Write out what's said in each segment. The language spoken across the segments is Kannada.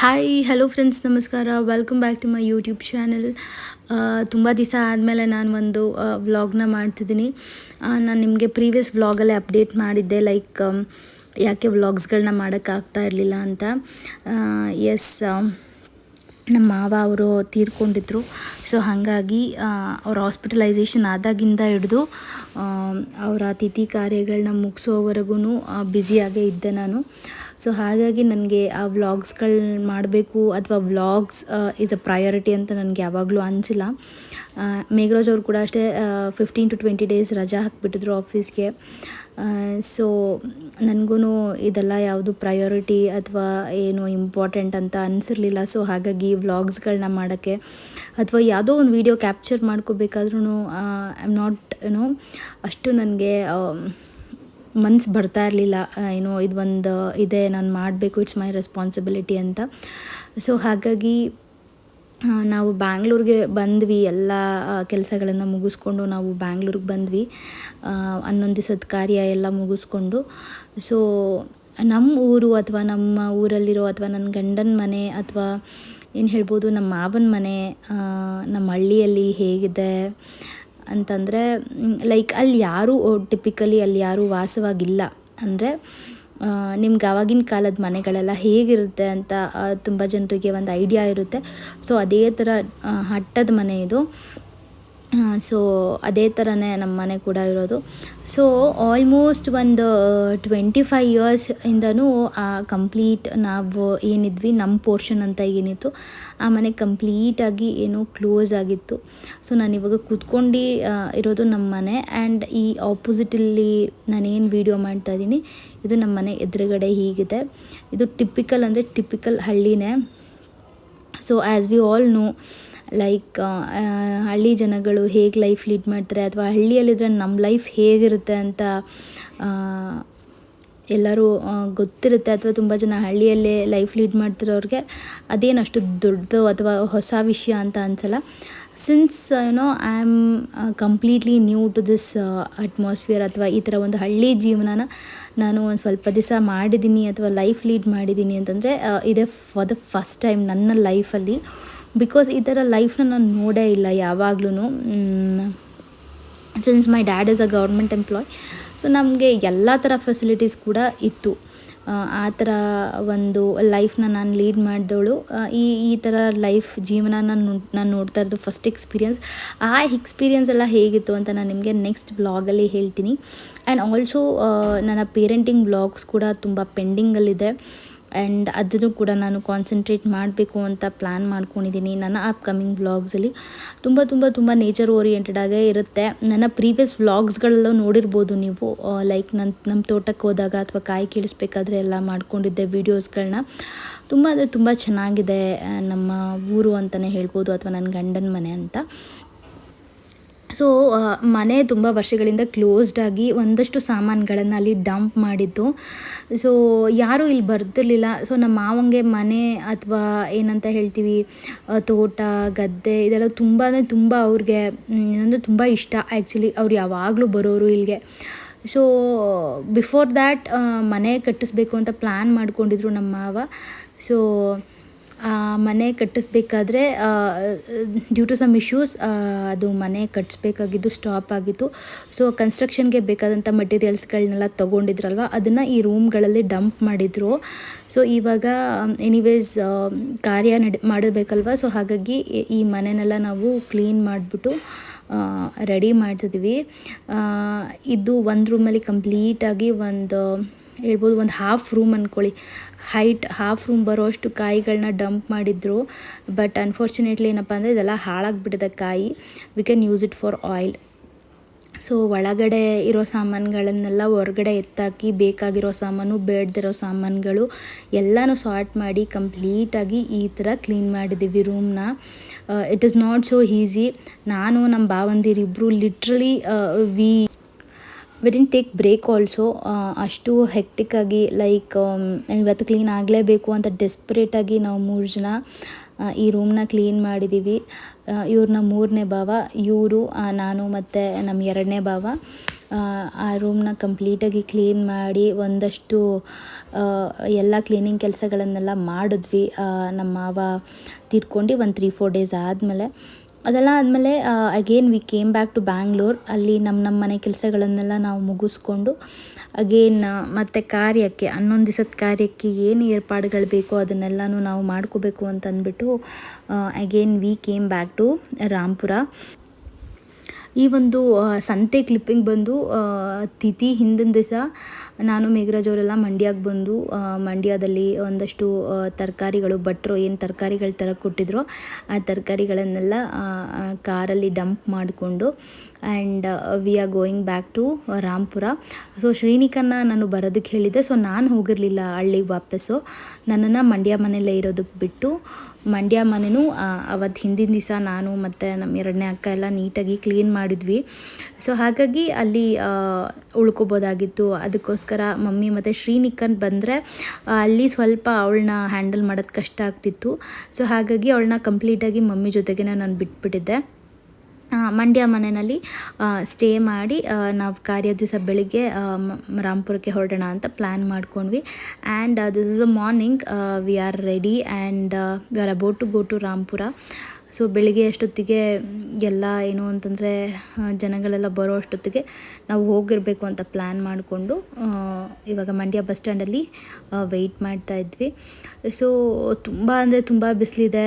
ಹಾಯ್ ಹಲೋ ಫ್ರೆಂಡ್ಸ್ ನಮಸ್ಕಾರ. Welcome back to my YouTube channel ತುಂಬ ದಿವಸ ಆದಮೇಲೆ ನಾನು ಒಂದು ವ್ಲಾಗ್ನ ಮಾಡ್ತಿದ್ದೀನಿ. ನಾನು ನಿಮಗೆ ಪ್ರೀವಿಯಸ್ ವ್ಲಾಗಲ್ಲೇ ಅಪ್ಡೇಟ್ ಮಾಡಿದ್ದೆ ಲೈಕ್ ಯಾಕೆ ವ್ಲಾಗ್ಸ್ಗಳನ್ನ ಮಾಡೋಕ್ಕಾಗ್ತಾ ಇರಲಿಲ್ಲ ಅಂತ. ಎಸ್ ನಮ್ಮ ಮಾವ ಅವರು ತೀರ್ಕೊಂಡಿದ್ರು. ಸೊ ಹಾಗಾಗಿ ಅವ್ರ ಹಾಸ್ಪಿಟಲೈಸೇಷನ್ ಆದಾಗಿಂದ ಹಿಡಿದು ಅವರ ಅತಿಥಿ ಕಾರ್ಯಗಳನ್ನ ಮುಗಿಸೋವರೆಗೂ ಬ್ಯುಸಿಯಾಗೇ ಇದ್ದೆ ನಾನು. ಸೊ ಹಾಗಾಗಿ ನನಗೆ ಆ ವ್ಲಾಗ್ಸ್ಗಳು ಮಾಡಬೇಕು ಅಥವಾ ವ್ಲಾಗ್ಸ್ ಈಸ್ ಅ ಪ್ರಯಾರಿಟಿ ಅಂತ ನನಗೆ ಯಾವಾಗಲೂ ಅನಿಸಿಲ್ಲ ಮೇಘರಾಜ್ ಅವರು ಕೂಡ ಅಷ್ಟೇ ಫಿಫ್ಟೀನ್ ಟು ಟ್ವೆಂಟಿ ಡೇಸ್ ರಜಾ ಹಾಕಿಬಿಟ್ಟಿದ್ರು ಆಫೀಸ್ಗೆ ಸೊ ನನಗೂ ಇದೆಲ್ಲ ಯಾವುದು ಪ್ರಯಾರಿಟಿ ಅಥವಾ ಏನು ಇಂಪಾರ್ಟೆಂಟ್ ಅಂತ ಅನಿಸಿರ್ಲಿಲ್ಲ. ಸೊ ಹಾಗಾಗಿ ವ್ಲಾಗ್ಸ್ಗಳನ್ನ ಮಾಡೋಕ್ಕೆ ಅಥವಾ ಯಾವುದೋ ಒಂದು ವೀಡಿಯೋ ಕ್ಯಾಪ್ಚರ್ ಮಾಡ್ಕೋಬೇಕಾದ್ರೂ ಐ ಆಮ್ ನಾಟ್ ಏನೋ ಅಷ್ಟು ನನಗೆ ಮನ್ಸು ಬರ್ತಾ ಇರಲಿಲ್ಲ. ಏನೋ ಇದು ಒಂದು, ಇದೆ, ನಾನು ಮಾಡಬೇಕು ಇಟ್ಸ್ ಮೈ ರೆಸ್ಪಾನ್ಸಿಬಿಲಿಟಿ ಅಂತ. ಸೊ ಹಾಗಾಗಿ ನಾವು ಬ್ಯಾಂಗ್ಳೂರಿಗೆ ಬಂದ್ವಿ. ಎಲ್ಲ ಕೆಲಸಗಳನ್ನು ಮುಗಿಸ್ಕೊಂಡು ನಾವು ಬ್ಯಾಂಗ್ಳೂರಿಗೆ ಬಂದ್ವಿ. ಹನ್ನೊಂದು ದಿವಸದ ಕಾರ್ಯ ಎಲ್ಲ ಮುಗಿಸ್ಕೊಂಡು. ಸೊ ನಮ್ಮ ಊರು ಅಥವಾ ನಮ್ಮ ಊರಲ್ಲಿರೋ ಅಥವಾ ನನ್ನ ಗಂಡನ ಮನೆ ಅಥವಾ ಏನು ಹೇಳ್ಬೋದು ನಮ್ಮ ಮಾವನ ಮನೆ ನಮ್ಮ ಹಳ್ಳಿಯಲ್ಲಿ ಹೇಗಿದೆ ಅಂತಂದರೆ ಲೈಕ್ ಅಲ್ಲಿ ಯಾರೂ ಟಿಪಿಕಲಿ ಅಲ್ಲಿ ಯಾರೂ ವಾಸವಾಗಿಲ್ಲ. ಅಂದರೆ ನಿಮ್ಗೆ ಆವಾಗಿನ ಕಾಲದ ಮನೆಗಳೆಲ್ಲ ಹೇಗಿರುತ್ತೆ ಅಂತ ತುಂಬ ಜನರಿಗೆ ಒಂದು ಐಡಿಯಾ ಇರುತ್ತೆ. ಸೊ ಅದೇ ಥರ ಹಟ್ಟದ ಮನೆ ಇದು. ಸೊ ಅದೇ ಥರನೇ ನಮ್ಮ ಮನೆ ಕೂಡ ಇರೋದು. ಸೊ ಆಲ್ಮೋಸ್ಟ್ ಒಂದು ಟ್ವೆಂಟಿ ಫೈವ್ ಇಯರ್ಸ್ ಇಂದನೂ ಆ ಕಂಪ್ಲೀಟ್ ನಾವು ಏನಿದ್ವಿ ನಮ್ಮ ಪೋರ್ಷನ್ ಅಂತ ಏನಿತ್ತು, ಆ ಮನೆ ಕಂಪ್ಲೀಟಾಗಿ ಏನೋ ಕ್ಲೋಸ್ ಆಗಿತ್ತು. ಸೊ ನಾನು ಇವಾಗ ಕೂತ್ಕೊಂಡು ಇರೋದು ನಮ್ಮ ಮನೆ ಆ್ಯಂಡ್ ಈ ಆಪೋಸಿಟಲ್ಲಿ ನಾನೇನು ವೀಡಿಯೋ ಮಾಡ್ತಾ ಇದ್ದೀನಿ, ಇದು ನಮ್ಮ ಮನೆ ಎದುರುಗಡೆ ಹೀಗಿದೆ. ಇದು ಟಿಪಿಕಲ್ ಅಂದರೆ typical ಹಳ್ಳಿನೇ. So as we all know like ಹಳ್ಳಿ ಜನಗಳು ಹೇಗೆ ಲೈಫ್ ಲೀಡ್ ಮಾಡ್ತಾರೆ ಅಥವಾ ಹಳ್ಳಿಯಲ್ಲಿದ್ದರೆ ನಮ್ಮ ಲೈಫ್ ಹೇಗಿರುತ್ತೆ ಅಂತ ಎಲ್ಲರೂ ಗೊತ್ತಿರುತ್ತೆ ಅಥವಾ ತುಂಬ ಜನ ಹಳ್ಳಿಯಲ್ಲೇ ಲೈಫ್ ಲೀಡ್ ಮಾಡ್ತಿರೋರಿಗೆ ಅದೇನಷ್ಟು ದೊಡ್ಡದು ಅಥವಾ ಹೊಸ ವಿಷಯ ಅಂತ ಅನಿಸಲ್ಲ. Since you know I am completely new to this atmosphere ಅಥವಾ ಈ ಥರ ಒಂದು ಹಳ್ಳಿ ಜೀವನನ ನಾನು ಒಂದು ಸ್ವಲ್ಪ ದಿವಸ ಮಾಡಿದ್ದೀನಿ ಅಥವಾ ಲೈಫ್ ಲೀಡ್ ಮಾಡಿದ್ದೀನಿ ಅಂತಂದರೆ ಇದೇ ಫಾರ್ ದ ಫಸ್ಟ್ ಟೈಮ್ ನನ್ನ ಲೈಫಲ್ಲಿ ಬಿಕಾಸ್ ಈ ಥರ ಲೈಫ್ನ ನಾನು ನೋಡೇ ಇಲ್ಲ ಯಾವಾಗ್ಲೂ since my dad is a government employee so ನಮಗೆ ಎಲ್ಲ ಥರ ಫೆಸಿಲಿಟೀಸ್ ಕೂಡ ಇತ್ತು. ಆ ಥರ ಒಂದು ಲೈಫ್ನ ನಾನು ಲೀಡ್ ಮಾಡಿದವಳು ಈ ಈ ಥರ ಲೈಫ್ ಜೀವನ ನಾನು ನಾನು ನೋಡ್ತಾ ಇರೋದು ಫಸ್ಟ್ ಎಕ್ಸ್ಪೀರಿಯನ್ಸ್ ಆ ಎಕ್ಸ್ಪೀರಿಯನ್ಸ್ ಎಲ್ಲ ಹೇಗಿತ್ತು ಅಂತ ನಾನು ನಿಮಗೆ ನೆಕ್ಸ್ಟ್ ಬ್ಲಾಗಲ್ಲಿ ಹೇಳ್ತೀನಿ. ಆ್ಯಂಡ್ ಆಲ್ಸೋ ನನ್ನ ಪೇರೆಂಟಿಂಗ್ ಬ್ಲಾಗ್ಸ್ ಕೂಡ ತುಂಬ ಪೆಂಡಿಂಗಲ್ಲಿದೆ ಆ್ಯಂಡ್ ಅದನ್ನು ಕೂಡ ನಾನು ಕಾನ್ಸಂಟ್ರೇಟ್ ಮಾಡಬೇಕು ಅಂತ ಪ್ಲ್ಯಾನ್ ಮಾಡ್ಕೊಂಡಿದ್ದೀನಿ. ನನ್ನ ಅಪ್ಕಮಿಂಗ್ ವ್ಲಾಗ್ಸಲ್ಲಿ ತುಂಬ ತುಂಬ ತುಂಬ ನೇಚರ್ ಓರಿಯೆಂಟೆಡ್ ಆಗೇ ಇರುತ್ತೆ. ನನ್ನ ಪ್ರೀವಿಯಸ್ ವ್ಲಾಗ್ಸ್ಗಳಲ್ಲೂ ನೋಡಿರ್ಬೋದು ನೀವು. ಲೈಕ್ ನನ್ನ ನಮ್ಮ ತೋಟಕ್ಕೆ ಹೋದಾಗ ಅಥವಾ ಕಾಯಿ ಕೀಳಿಸ್ಬೇಕಾದ್ರೆ ಎಲ್ಲ ಮಾಡ್ಕೊಂಡಿದ್ದೆ ವೀಡಿಯೋಸ್ಗಳನ್ನ ತುಂಬ ಅಂದರೆ ತುಂಬ ಚೆನ್ನಾಗಿದೆ ನಮ್ಮ ಊರು ಅಂತಲೇ ಹೇಳ್ಬೋದು ಅಥವಾ ನನ್ನ ಗಂಡನ ಮನೆ ಅಂತ. ಸೊ ಮನೆ ತುಂಬ ವರ್ಷಗಳಿಂದ ಕ್ಲೋಸ್ಡ್ ಆಗಿ ಒಂದಷ್ಟು ಸಾಮಾನುಗಳನ್ನು ಅಲ್ಲಿ ಡಂಪ್ ಮಾಡಿದ್ದು. ಸೊ ಯಾರೂ ಇಲ್ಲಿ ಬರ್ತಿರ್ಲಿಲ್ಲ. ಸೊ ನಮ್ಮ ಮಾವಂಗೆ ಮನೆ ಅಥವಾ ಏನಂತ ಹೇಳ್ತೀವಿ ತೋಟ, ಗದ್ದೆ ಇದೆಲ್ಲ ತುಂಬ ಅಂದರೆ ತುಂಬ ಅವ್ರಿಗೆ ಏನಂದರೆ ತುಂಬ ಇಷ್ಟ ಆ್ಯಕ್ಚುಲಿ ಅವ್ರು ಯಾವಾಗಲೂ ಬರೋರು ಇಲ್ಲಿಗೆ. ಸೊ ಬಿಫೋರ್ ದ್ಯಾಟ್ ಮನೆ ಕಟ್ಟಿಸ್ಬೇಕು ಅಂತ ಪ್ಲ್ಯಾನ್ ಮಾಡ್ಕೊಂಡಿದ್ರು ನಮ್ಮ ಮಾವ. ಸೊ ಮನೆ ಕಟ್ಟಿಸ್ಬೇಕಾದ್ರೆ ಡ್ಯೂ ಟು ಸಮ್ ಇಶ್ಯೂಸ್ ಅದು ಮನೆ ಕಟ್ಟಿಸ್ಬೇಕಾಗಿದ್ದು ಸ್ಟಾಪ್ ಆಗಿತ್ತು. ಸೊ ಕನ್ಸ್ಟ್ರಕ್ಷನ್ಗೆ ಬೇಕಾದಂಥ ಮಟೀರಿಯಲ್ಸ್ಗಳನ್ನೆಲ್ಲ ತೊಗೊಂಡಿದ್ರಲ್ವ? ಅದನ್ನು ಈ ರೂಮ್ಗಳಲ್ಲಿ ಡಂಪ್ ಮಾಡಿದರು. ಸೊ ಇವಾಗ ಎನಿವೇಸ್ ಕಾರ್ಯ ನಡೆ, ಮಾಡಬೇಕಲ್ವ? ಸೊ ಹಾಗಾಗಿ ಈ ಮನೆನೆಲ್ಲ ನಾವು ಕ್ಲೀನ್ ಮಾಡಿಬಿಟ್ಟು ರೆಡಿ ಮಾಡ್ತಿದ್ವಿ. ಇದು ಒಂದು ರೂಮಲ್ಲಿ ಕಂಪ್ಲೀಟಾಗಿ ಒಂದು, ಹೇಳ್ಬೋದು, ಒಂದು ಹಾಫ್ ರೂಮ್ ಅಂದ್ಕೊಳ್ಳಿ ಹೈಟ್ ಹಾಫ್ ರೂಮ್ ಬರೋ ಅಷ್ಟು ಕಾಯಿಗಳನ್ನ ಡಂಪ್ ಮಾಡಿದ್ರು. ಬಟ್ ಅನ್ಫಾರ್ಚುನೇಟ್ಲಿ ಏನಪ್ಪ ಅಂದರೆ ಇದೆಲ್ಲ ಹಾಳಾಗಿಬಿಟ್ಟಿದೆ ಕಾಯಿ. We can use it for oil so ಒಳಗಡೆ ಇರೋ ಸಾಮಾನುಗಳನ್ನೆಲ್ಲ ಹೊರಗಡೆ ಎತ್ತಾಕಿ ಬೇಕಾಗಿರೋ ಸಾಮಾನು, ಬೇಡದಿರೋ ಸಾಮಾನುಗಳು ಎಲ್ಲನೂ ಸಾರ್ಟ್ ಮಾಡಿ ಕಂಪ್ಲೀಟಾಗಿ ಈ ಥರ ಕ್ಲೀನ್ ಮಾಡಿದ್ದೀವಿ ರೂಮ್ನ it is not so easy ನಾನು ನಮ್ಮ ಭಾವಂದಿರಿಬ್ಬರು literally we we didn't take break also ಅಷ್ಟು ಹೆಕ್ಟಿಕ್ಕಾಗಿ ಲೈಕ್ ಇವತ್ತು ಕ್ಲೀನ್ ಆಗಲೇಬೇಕು ಅಂತ ಡೆಸ್ಪ್ರೇಟಾಗಿ ನಾವು ಮೂರು ಜನ ಈ ರೂಮ್ನ ಕ್ಲೀನ್ ಮಾಡಿದ್ದೀವಿ ಇವ್ರನ್ನ ಮೂರನೇ ಭಾವ, ಇವರು ನಾನು ಮತ್ತು ನಮ್ಮ ಎರಡನೇ ಭಾವ. ಆ ರೂಮ್ನ ಕಂಪ್ಲೀಟಾಗಿ ಕ್ಲೀನ್ ಮಾಡಿ ಒಂದಷ್ಟು ಎಲ್ಲ ಕ್ಲೀನಿಂಗ್ ಕೆಲಸಗಳನ್ನೆಲ್ಲ ಮಾಡಿದ್ವಿ. ನಮ್ಮ ಮಾವ ತೀರ್ಕೊಂಡು ಒಂದು ತ್ರೀ ಫೋರ್ ಡೇಸ್ ಆದಮೇಲೆ. ಅದೆಲ್ಲ ಆದಮೇಲೆ again we came back to Bangalore ಅಲ್ಲಿ ನಮ್ಮ ನಮ್ಮ ಮನೆ ಕೆಲಸಗಳನ್ನೆಲ್ಲ ನಾವು ಮುಗಿಸ್ಕೊಂಡು ಅಗೇನ್ ಮತ್ತು ಕಾರ್ಯಕ್ಕೆ, ಹನ್ನೊಂದು ದಿವಸದ ಕಾರ್ಯಕ್ಕೆ ಏನು ಏರ್ಪಾಡುಗಳು ಬೇಕೋ ಅದನ್ನೆಲ್ಲನೂ ನಾವು ಮಾಡ್ಕೋಬೇಕು ಅಂತಂದ್ಬಿಟ್ಟು again we came back to Rampura ಈ ಒಂದು ಸಂತೆ ಕ್ಲಿಪ್ಪಿಂಗ್ ಬಂದು ತಿಥಿ ಹಿಂದಿನ ದಿವಸ ನಾನು ಮೇಘರಾಜ್ ಅವರೆಲ್ಲ ಮಂಡ್ಯಕ್ಕೆ ಬಂದು ಮಂಡ್ಯದಲ್ಲಿ ಒಂದಷ್ಟು ತರಕಾರಿಗಳು, ಭಟ್ರು ಏನು ತರಕಾರಿಗಳು ತರ ಕೊಟ್ಟಿದ್ರು, ಆ ತರಕಾರಿಗಳನ್ನೆಲ್ಲ ಕಾರಲ್ಲಿ ಡಂಪ್ ಮಾಡಿಕೊಂಡು and we are going back to Rampura so ಶ್ರೀನಿಕನ್ನ ನಾನು ಬರೋದಕ್ಕೆ ಹೇಳಿದ್ದೆ. ಸೊ ನಾನು ಹೋಗಿರಲಿಲ್ಲ ಹಳ್ಳಿಗೆ ವಾಪಸ್ಸು. ನನ್ನನ್ನು ಮಂಡ್ಯ ಮನೆಯಲ್ಲೇ ಇರೋದಕ್ಕೆ ಬಿಟ್ಟು, ಮಂಡ್ಯ ಮನೆಯೂ ಅವತ್ತು ಹಿಂದಿನ ದಿವಸ ನಾನು ಮತ್ತು ನಮ್ಮ ಎರಡನೇ ಅಕ್ಕ ಎಲ್ಲ ನೀಟಾಗಿ ಕ್ಲೀನ್ ಮಾಡಿದ್ವಿ. ಸೊ ಹಾಗಾಗಿ ಅಲ್ಲಿ ಉಳ್ಕೊಬೋದಾಗಿತ್ತು. ಅದಕ್ಕೋಸ್ಕರ ಮಮ್ಮಿ ಮತ್ತು ಶ್ರೀನಿಕನ್ ಬಂದರೆ ಅಲ್ಲಿ ಸ್ವಲ್ಪ ಅವಳನ್ನ ಹ್ಯಾಂಡಲ್ ಮಾಡೋದು ಕಷ್ಟ ಆಗ್ತಿತ್ತು. ಸೊ ಹಾಗಾಗಿ ಅವಳನ್ನ ಕಂಪ್ಲೀಟಾಗಿ ಮಮ್ಮಿ ಜೊತೆಗೇ ನಾನು ಬಿಟ್ಬಿಟ್ಟಿದ್ದೆ. ಮಂಡ್ಯ ಮನೆಯಲ್ಲಿ ಸ್ಟೇ ಮಾಡಿ ನಾವು ಕಾರ್ಯ ದಿವಸ ಬೆಳಿಗ್ಗೆ ರಾಂಪುರಕ್ಕೆ ಹೊರಡೋಣ ಅಂತ ಪ್ಲ್ಯಾನ್ ಮಾಡ್ಕೊಂಡ್ವಿ. And this is a morning we are ready and we are about to go to Rampura so ಬೆಳಿಗ್ಗೆ ಅಷ್ಟೊತ್ತಿಗೆ ಎಲ್ಲ ಏನು ಅಂತಂದರೆ ಜನಗಳೆಲ್ಲ ಬರೋ ಅಷ್ಟೊತ್ತಿಗೆ ನಾವು ಹೋಗಿರಬೇಕು ಅಂತ ಪ್ಲ್ಯಾನ್ ಮಾಡಿಕೊಂಡು ಇವಾಗ ಮಂಡ್ಯ ಬಸ್ ಸ್ಟ್ಯಾಂಡಲ್ಲಿ ವೆಯ್ಟ್ ಮಾಡ್ತಾ ಇದ್ವಿ. ಸೊ ತುಂಬ ಅಂದರೆ ತುಂಬ ಬಿಸಿಲಿದೆ.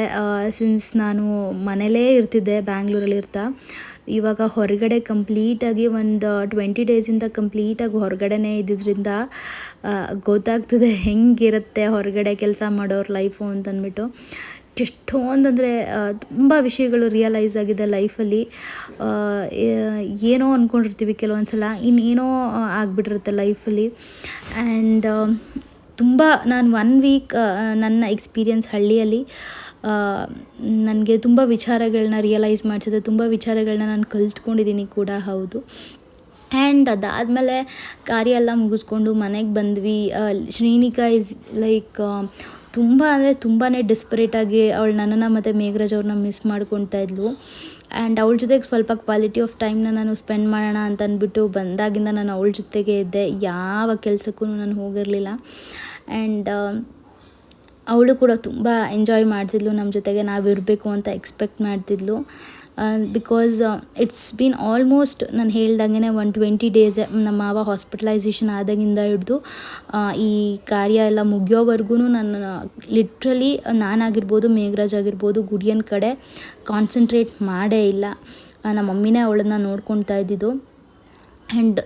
ಸಿನ್ಸ್ ನಾನು ಮನೇಲೇ ಇರ್ತಿದ್ದೆ, ಬ್ಯಾಂಗ್ಳೂರಲ್ಲಿ ಇರ್ತಾ. ಇವಾಗ ಹೊರಗಡೆ ಕಂಪ್ಲೀಟಾಗಿ ಒಂದು ಟ್ವೆಂಟಿ ಡೇಸಿಂದ ಕಂಪ್ಲೀಟಾಗಿ ಹೊರಗಡೆನೇ ಇದ್ದಿದ್ದರಿಂದ ಗೊತ್ತಾಗ್ತದೆ ಹೆಂಗಿರುತ್ತೆ ಹೊರಗಡೆ ಕೆಲಸ ಮಾಡೋರ ಲೈಫು ಅಂತಂದ್ಬಿಟ್ಟು. ಎಷ್ಟೊಂದಂದರೆ ತುಂಬ ವಿಷಯಗಳು ರಿಯಲೈಸ್ ಆಗಿದೆ ಲೈಫಲ್ಲಿ ಏನೋ ಅಂದ್ಕೊಂಡಿರ್ತೀವಿ ಕೆಲವೊಂದು ಸಲ ಇನ್ನೇನೋ ಆಗಿಬಿಟ್ಟಿರುತ್ತೆ ಲೈಫಲ್ಲಿ ಆ್ಯಂಡ್ ತುಂಬ ನಾನು ಒನ್ ವೀಕ್ ನನ್ನ ಎಕ್ಸ್ಪೀರಿಯನ್ಸ್ ಹಳ್ಳಿಯಲ್ಲಿ ನನಗೆ ತುಂಬ ವಿಚಾರಗಳನ್ನ ರಿಯಲೈಸ್ ಮಾಡಿಸಿದೆ, ತುಂಬ ವಿಚಾರಗಳನ್ನ ನಾನು ಕಲ್ತ್ಕೊಂಡಿದ್ದೀನಿ ಕೂಡ, ಹೌದು. ಆ್ಯಂಡ್ ಅದಾದಮೇಲೆ ಕಾರ್ಯ ಎಲ್ಲ ಮುಗಿಸ್ಕೊಂಡು ಮನೆಗೆ ಬಂದ್ವಿ. ಶ್ರೀನಿಕಾ ಇಸ್ ಲೈಕ್ ತುಂಬ ಅಂದರೆ ತುಂಬಾ ಡಿಸ್ಪರೇಟಾಗಿ ಅವಳು ನನ್ನನ್ನು ಮತ್ತು ಮೇಘರಾಜ್ ಅವ್ರನ್ನ ಮಿಸ್ ಮಾಡ್ಕೊತಾ ಇದ್ಲು. ಆ್ಯಂಡ್ ಅವಳ ಜೊತೆಗೆ ಸ್ವಲ್ಪ ಕ್ವಾಲಿಟಿ ಆಫ್ ಟೈಮ್ನ ನಾನು ಸ್ಪೆಂಡ್ ಮಾಡೋಣ ಅಂತ ಅಂದ್ಬಿಟ್ಟು ಬಂದಾಗಿಂದ ನಾನು ಅವಳ ಜೊತೆಗೆ ಇದ್ದೆ. ಯಾವ ಕೆಲಸಕ್ಕೂ ನಾನು ಹೋಗಿರಲಿಲ್ಲ. ಆ್ಯಂಡ್ ಅವಳು ಕೂಡ ತುಂಬ ಎಂಜಾಯ್ ಮಾಡ್ತಿದ್ಲು ನಮ್ಮ ಜೊತೆಗೆ. ನಾವು ಇರಬೇಕು ಅಂತ ಎಕ್ಸ್ಪೆಕ್ಟ್ ಮಾಡ್ತಿದ್ಲು. ಬಿಕಾಸ್ ಇಟ್ಸ್ ಬೀನ್ ಆಲ್ಮೋಸ್ಟ್ ನಾನು ಹೇಳ್ದಂಗೆ ಒನ್ ಟ್ವೆಂಟಿ ಡೇಸ್ ನಮ್ಮ ಮಾವ ಹಾಸ್ಪಿಟಲೈಸೇಷನ್ ಆದಾಗಿಂದ ಹಿಡಿದು ಈ ಕಾರ್ಯ ಎಲ್ಲ ಮುಗಿಯೋವರೆಗೂ ನಾನು ಲಿಟ್ರಲಿ ನಾನಾಗಿರ್ಬೋದು, ಮೇಘರಾಜ್ ಆಗಿರ್ಬೋದು, ಗುಡಿಯನ್ ಕಡೆ ಕಾನ್ಸಂಟ್ರೇಟ್ ಮಾಡೇ ಇಲ್ಲ. ನಮ್ಮ ಮಮ್ಮಿನೇ ಅವಳನ್ನ ನೋಡ್ಕೊತಾ ಇದ್ದಿದ್ದು. And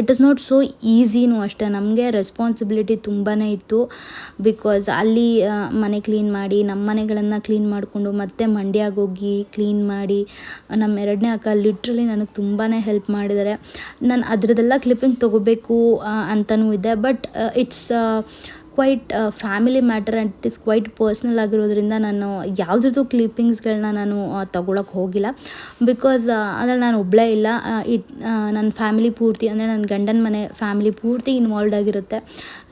it is not so ಈಸಿನೂ ಅಷ್ಟೇ. ನಮಗೆ ರೆಸ್ಪಾನ್ಸಿಬಿಲಿಟಿ ತುಂಬಾ ಇತ್ತು. ಬಿಕಾಸ್ ಅಲ್ಲಿ ಮನೆ ಕ್ಲೀನ್ ಮಾಡಿ ನಮ್ಮ ಮನೆಗಳನ್ನು ಕ್ಲೀನ್ ಮಾಡಿಕೊಂಡು, ಮತ್ತೆ ಮಂಡ್ಯಾಗ ಹೋಗಿ ಕ್ಲೀನ್ ಮಾಡಿ ನಮ್ಮ ಎರಡನೇ ಅಕ್ಕ ಲಿಟ್ರಲಿ ನನಗೆ ತುಂಬಾ ಹೆಲ್ಪ್ ಮಾಡಿದ್ದಾರೆ ನಾನು ಅದರದ್ದೆಲ್ಲ ಕ್ಲಿಪ್ಪಿಂಗ್ ತೊಗೋಬೇಕು ಅಂತಲೂ ಇದೆ. But it's quite family matter and it is quite personal ಆಗಿರೋದ್ರಿಂದ ನಾನು ಯಾವುದ್ರದ್ದು ಕ್ಲಿಪ್ಪಿಂಗ್ಸ್ಗಳನ್ನ ನಾನು ತೊಗೊಳಕ್ಕೆ ಹೋಗಿಲ್ಲ. ಬಿಕಾಸ್ ಅದ್ರಲ್ಲಿ ನಾನು ಒಬ್ಬಳೇ ಇಲ್ಲ. ಇಟ್ ನನ್ನ ಫ್ಯಾಮಿಲಿ ಪೂರ್ತಿ, ಅಂದರೆ ನನ್ನ ಗಂಡನ ಮನೆ ಫ್ಯಾಮಿಲಿ ಪೂರ್ತಿ ಇನ್ವಾಲ್ವ್ಡ್ ಆಗಿರುತ್ತೆ.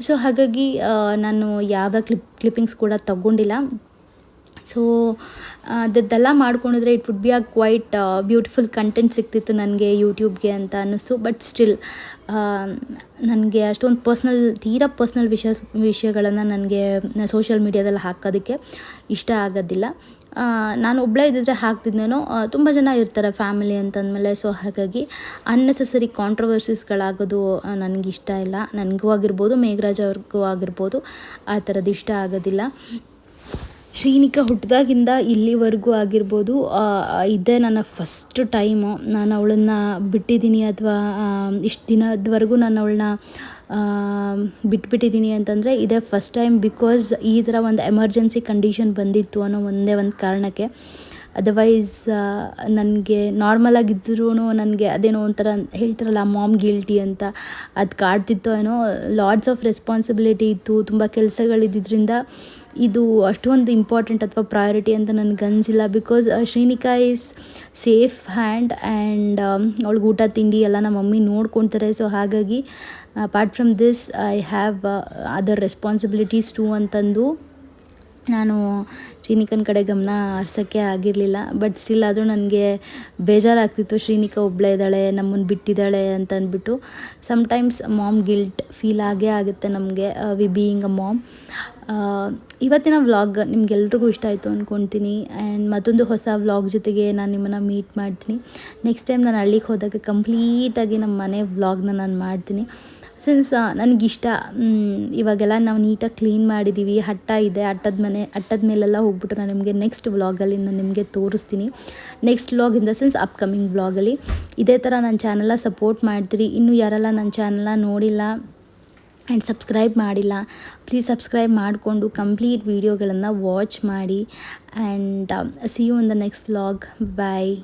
ಸೊ ಹಾಗಾಗಿ ನಾನು ಯಾವ ಕ್ಲಿಪ್ ಕ್ಲಿಪ್ಪಿಂಗ್ಸ್ ಕೂಡ ತಗೊಂಡಿಲ್ಲ. ಸೊ ಅದದ್ದೆಲ್ಲ ಮಾಡ್ಕೊಂಡಿದ್ರೆ it would be a quite beautiful content ಸಿಗ್ತಿತ್ತು ನನಗೆ ಯೂಟ್ಯೂಬ್ಗೆ ಅಂತ ಅನ್ನಿಸ್ತು. ಬಟ್ ಸ್ಟಿಲ್ ನನಗೆ ಅಷ್ಟೊಂದು ಪರ್ಸ್ನಲ್ ತೀರಾ ಪರ್ಸ್ನಲ್ ವಿಷಯ, ವಿಷಯಗಳನ್ನು ನನಗೆ ಸೋಷಿಯಲ್ ಮೀಡ್ಯಾದಲ್ಲಿ ಹಾಕೋದಕ್ಕೆ ಇಷ್ಟ ಆಗೋದಿಲ್ಲ. ನಾನು ಒಬ್ಬಳೇ ಇದ್ದಿದ್ರೆ ಹಾಕ್ತಿದ್ದೇನೋ ತುಂಬ ಜನ ಇರ್ತಾರೆ ಫ್ಯಾಮಿಲಿ ಅಂತಂದಮೇಲೆ. ಸೊ ಹಾಗಾಗಿ ಅನ್ನೆಸೆಸರಿ ಕಾಂಟ್ರವರ್ಸೀಸ್ಗಳಾಗೋದು ನನಗಿಷ್ಟ ಇಲ್ಲ. ನನಗೂ ಆಗಿರ್ಬೋದು, ಮೇಘರಾಜ್ ಅವ್ರಿಗೂ ಆಗಿರ್ಬೋದು, ಆ ಥರದ್ದು ಇಷ್ಟ ಆಗೋದಿಲ್ಲ. ಶ್ರೀನಿಕಾ ಹುಟ್ಟಿದಾಗಿಂದ ಇಲ್ಲಿವರೆಗೂ ಆಗಿರ್ಬೋದು ಇದೇ ನನ್ನ ಫಸ್ಟ್ ಟೈಮು ನಾನು ಅವಳನ್ನ ಬಿಟ್ಟಿದ್ದೀನಿ ಅಥವಾ ಇಷ್ಟು ದಿನದವರೆಗೂ ನಾನು ಅವಳನ್ನ ಬಿಟ್ಬಿಟ್ಟಿದ್ದೀನಿ ಅಂತಂದರೆ ಇದೇ ಫಸ್ಟ್ ಟೈಮ್ ಬಿಕಾಸ್ ಈ ಥರ ಒಂದು ಎಮರ್ಜೆನ್ಸಿ ಕಂಡೀಷನ್ ಬಂದಿತ್ತು ಅನ್ನೋ ಒಂದೇ ಒಂದು ಕಾರಣಕ್ಕೆ. ಅದರ್ವೈಸ್ ನನಗೆ ನಾರ್ಮಲಾಗಿದ್ರೂ ನನಗೆ ಅದೇನೋ ಒಂಥರ ಹೇಳ್ತಾರಲ್ಲ ಮಾಮ್ ಗಿಲ್ಟಿ ಅಂತ. ಅದು ಕಾಡ್ತಿತ್ತೋ ಏನೋ ಲಾಡ್ಸ್ ಆಫ್ ರೆಸ್ಪಾನ್ಸಿಬಿಲಿಟಿ ಇತ್ತು. ತುಂಬ ಕೆಲಸಗಳಿದ್ದಿದ್ದರಿಂದ ಇದು ಅಷ್ಟೊಂದು ಇಂಪಾರ್ಟೆಂಟ್ ಅಥವಾ ಪ್ರಯಾರಿಟಿ ಅಂತ ನನಗೆ ಅನಿಸಿಲ್ಲ. Because Srinika is safe hand and ಅವಳಿಗೆ ಊಟ, ತಿಂಡಿ ಎಲ್ಲ ನಮ್ಮ ಮಮ್ಮಿ ನೋಡ್ಕೊತಾರೆ. ಸೊ ಹಾಗಾಗಿ apart from this I have other responsibilities to ಅಂತಂದು ನಾನು ಶ್ರೀನಿಕನ ಕಡೆ ಗಮನ ಹರ್ಸೋಕ್ಕೆ ಆಗಿರಲಿಲ್ಲ ಬಟ್ ಸ್ಟಿಲ್ ಆದರೂ ನನಗೆ ಬೇಜಾರಾಗ್ತಿತ್ತು. ಶ್ರೀನಿಕ ಒಬ್ಬಳೇ ಇದ್ದಾಳೆ ನಮ್ಮನ್ನು ಬಿಟ್ಟಿದ್ದಾಳೆ ಅಂತ ಅಂದ್ಬಿಟ್ಟು. ಸಮ್ಟೈಮ್ಸ್ ಮಾಮ್ ಗಿಲ್ಟ್ ಫೀಲ್ ಆಗೇ ಆಗುತ್ತೆ ನಮಗೆ ವಿ ಬೀಯಿಂಗ್ ಅ ಮಾಮ್ ಇವತ್ತಿನ ವ್ಲಾಗ್ ನಿಮ್ಗೆಲ್ರಿಗೂ ಇಷ್ಟ ಆಯಿತು ಅಂದ್ಕೊತೀನಿ ಆ್ಯಂಡ್ ಮತ್ತೊಂದು ಹೊಸ ವ್ಲಾಗ್ ಜೊತೆಗೆ ನಾನು ನಿಮ್ಮನ್ನು ಮೀಟ್ ಮಾಡ್ತೀನಿ. ನೆಕ್ಸ್ಟ್ ಟೈಮ್ ನಾನು ಹಳ್ಳಿಗೆ ಹೋದಾಗ ಕಂಪ್ಲೀಟಾಗಿ ನಮ್ಮ ಮನೆ ವ್ಲಾಗ್ನ ನಾನು ಮಾಡ್ತೀನಿ. ಸಿನ್ಸ್ ನನಗಿಷ್ಟ ಇವಾಗೆಲ್ಲ ನಾವು ನೀಟಾಗಿ ಕ್ಲೀನ್ ಮಾಡಿದ್ದೀವಿ ಹಟ್ಟ ಇದೆ, ಹಟ್ಟದ ಮನೆ, ಹಟ್ಟದ ಮೇಲೆಲ್ಲ ಹೋಗ್ಬಿಟ್ಟು ನಾನು ನಿಮಗೆ ನೆಕ್ಸ್ಟ್ ವ್ಲಾಗಲ್ಲಿ ನಾನು ನಿಮಗೆ ತೋರಿಸ್ತೀನಿ. Next vlog in the sense upcoming ವ್ಲಾಗಲ್ಲಿ ಇದೇ ಥರ ನನ್ನ ಚಾನಲ್ನ ಸಪೋರ್ಟ್ ಮಾಡ್ತೀರಿ. ಇನ್ನೂ ಯಾರೆಲ್ಲ ನನ್ನ ಚಾನಲ್ನ ನೋಡಿಲ್ಲ ಆ್ಯಂಡ್ ಸಬ್ಸ್ಕ್ರೈಬ್ ಮಾಡಿಲ್ಲ ಪ್ಲೀಸ್ ಸಬ್ಸ್ಕ್ರೈಬ್ ಮಾಡಿಕೊಂಡು ಕಂಪ್ಲೀಟ್ ವೀಡಿಯೋಗಳನ್ನು ವಾಚ್ ಮಾಡಿ. And see you in the next vlog bye